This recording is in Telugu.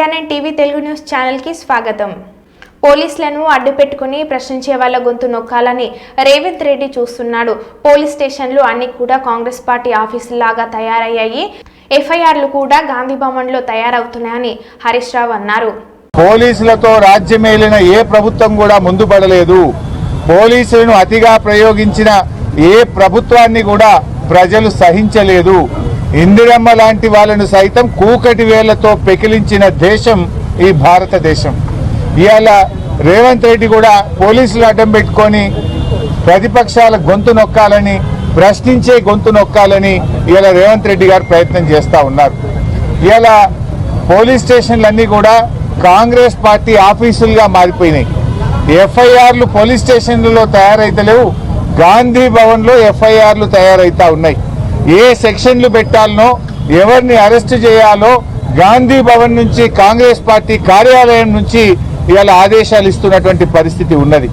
టీవీ తెలుగు న్యూస్ ఛానల్కి స్వాగతం. పోలీసులను అడ్డుపెట్టుకుని ప్రశ్నించే వాళ్ళ గొంతు నొక్కాలని రేవంత్ రెడ్డి చూస్తున్నాడు. పోలీస్ స్టేషన్లు అన్ని కూడా కాంగ్రెస్ పార్టీ ఆఫీసులాగా తయారయ్యాయి. ఎఫ్ఐఆర్లు కూడా గాంధీ భవన్లో తయారవుతున్నాయని హరీష్ రావు అన్నారు. పోలీసులతో రాజ్యమేలిన ఏ ప్రభుత్వం కూడా ముందు పడలేదు పోలీసులను అతిగా ప్రయోగించిన ఏ ప్రభుత్వాన్ని కూడా ప్రజలు సహించలేదు. ఇందిరమ్మ లాంటి వాళ్ళను సైతం కూకటి వేళ్ళతో పెకిలించిన దేశం ఈ భారతదేశం. ఇవాళ రేవంత్ రెడ్డి కూడా పోలీసులు అడ్డం పెట్టుకొని ప్రతిపక్షాల గొంతు నొక్కాలని ప్రశ్నించే గొంతు నొక్కాలని ఇవాళ రేవంత్ రెడ్డి గారు ప్రయత్నం చేస్తూ ఉన్నారు. ఇవాళ పోలీస్ స్టేషన్లన్నీ కూడా కాంగ్రెస్ పార్టీ ఆఫీసులుగా మారిపోయినాయి. ఎఫ్ఐఆర్లు పోలీస్ స్టేషన్లలో తయారైతలేవు. గాంధీ భవన్లో ఎఫ్ఐఆర్లు తయారైతా ఉన్నాయి. ఏ సెక్షన్లు పెట్టాలనో ఎవరిని అరెస్ట్ చేయాలో గాంధీ భవన్ నుంచి కాంగ్రెస్ పార్టీ కార్యాలయం నుంచి ఇవాళ ఆదేశాలు ఇస్తున్నటువంటి పరిస్థితి ఉన్నది.